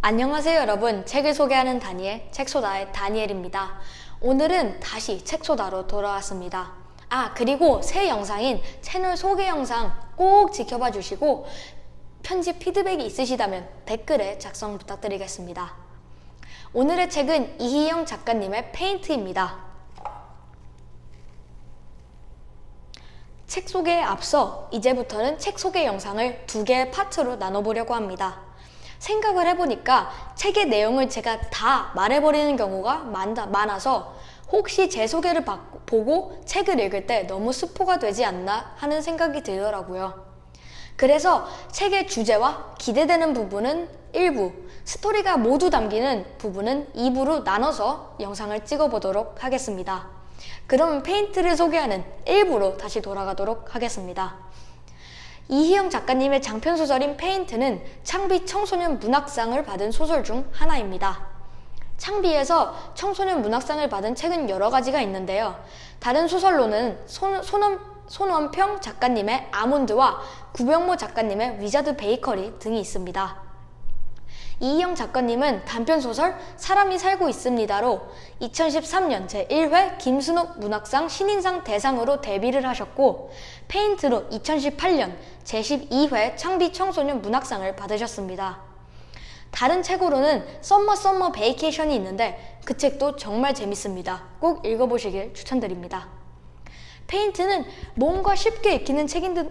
안녕하세요 여러분. 책을 소개하는 다니엘 책소다의 다니엘입니다. 오늘은 다시 책소다로 돌아왔습니다. 아 그리고 새 영상인 채널 소개 영상 꼭 지켜봐 주시고 편집 피드백이 있으시다면 댓글에 작성 부탁드리겠습니다. 오늘의 책은 이희영 작가님의 페인트입니다. 책 소개에 앞서 이제부터는 책 소개 영상을 두 개의 파트로 나눠보려고 합니다. 생각을 해보니까 책의 내용을 제가 다 말해버리는 경우가 많다, 많아서 혹시 제 소개를 받고, 보고 책을 읽을 때 너무 스포가 되지 않나 하는 생각이 들더라고요. 그래서 책의 주제와 기대되는 부분은 1부, 스토리가 모두 담기는 부분은 2부로 나눠서 영상을 찍어보도록 하겠습니다. 그럼 페인트를 소개하는 1부로 다시 돌아가도록 하겠습니다. 이희영 작가님의 장편 소설인 페인트는 창비 청소년 문학상을 받은 소설 중 하나입니다. 창비에서 청소년 문학상을 받은 책은 여러 가지가 있는데요. 다른 소설로는 손, 손원, 손원평 작가님의 아몬드와 구병모 작가님의 위자드 베이커리 등이 있습니다. 이희영 작가님은 단편소설 사람이 살고 있습니다로 2013년 제1회 김순옥 문학상 신인상 대상으로 데뷔를 하셨고 페인트로 2018년 제12회 창비 청소년 문학상을 받으셨습니다. 다른 책으로는 썸머 썸머 베이케이션이 있는데 그 책도 정말 재밌습니다. 꼭 읽어보시길 추천드립니다. 페인트는 뭔가 쉽게 읽히는 책인 듯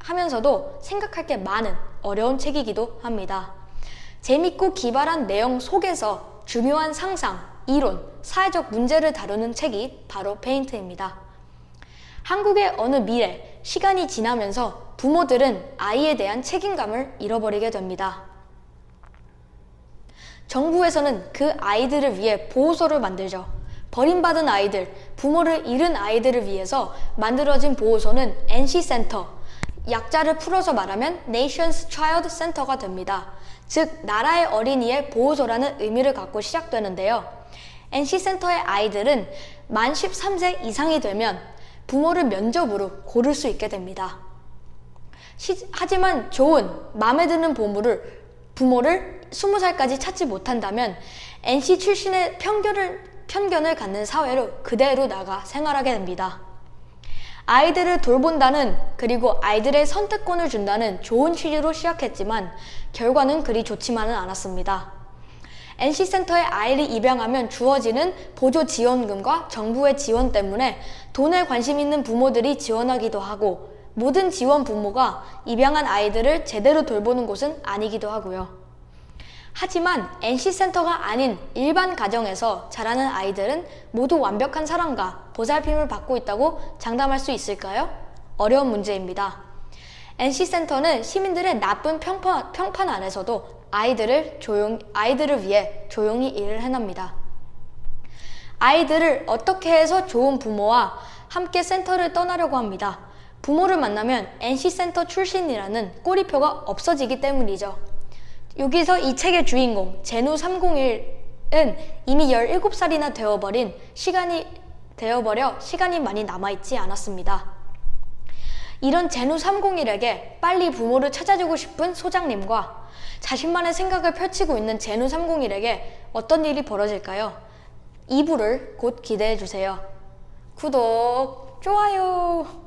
하면서도 생각할 게 많은 어려운 책이기도 합니다. 재밌고 기발한 내용 속에서 중요한 상상, 이론, 사회적 문제를 다루는 책이 바로 페인트입니다. 한국의 어느 미래, 시간이 지나면서 부모들은 아이에 대한 책임감을 잃어버리게 됩니다. 정부에서는 그 아이들을 위해 보호소를 만들죠. 버림받은 아이들, 부모를 잃은 아이들을 위해서 만들어진 보호소는 NC센터, 약자를 풀어서 말하면 Nations Child Center가 됩니다. 즉 나라의 어린이의 보호소라는 의미를 갖고 시작되는데요. NC센터의 아이들은 만 13세 이상이 되면 부모를 면접으로 고를 수 있게 됩니다. 시, 하지만 좋은, 마음에 드는 보물을, 부모를 20살까지 찾지 못한다면 NC 출신의 편견을, 편견을 갖는 사회로 그대로 나가 생활하게 됩니다. 아이들을 돌본다는 그리고 아이들의 선택권을 준다는 좋은 취지로 시작했지만 결과는 그리 좋지만은 않았습니다. NC센터에 아이를 입양하면 주어지는 보조 지원금과 정부의 지원 때문에 돈에 관심 있는 부모들이 지원하기도 하고 모든 지원 부모가 입양한 아이들을 제대로 돌보는 곳은 아니기도 하고요. 하지만 NC센터가 아닌 일반 가정에서 자라는 아이들은 모두 완벽한 사랑과 보살핌을 받고 있다고 장담할 수 있을까요? 어려운 문제입니다. NC센터는 시민들의 나쁜 평판, 평판 안에서도 아이들을 조용, 아이들을 위해 조용히 일을 해납니다. 아이들을 어떻게 해서 좋은 부모와 함께 센터를 떠나려고 합니다. 부모를 만나면 NC센터 출신이라는 꼬리표가 없어지기 때문이죠. 여기서 이 책의 주인공 제누 301은 이미 17살이나 되어버린 시간이 되어버려 시간이 많이 남아있지 않았습니다. 이런 제누 301에게 빨리 부모를 찾아주고 싶은 소장님과 자신만의 생각을 펼치고 있는 제누 301에게 어떤 일이 벌어질까요? 2부를 곧 기대해 주세요. 구독, 좋아요.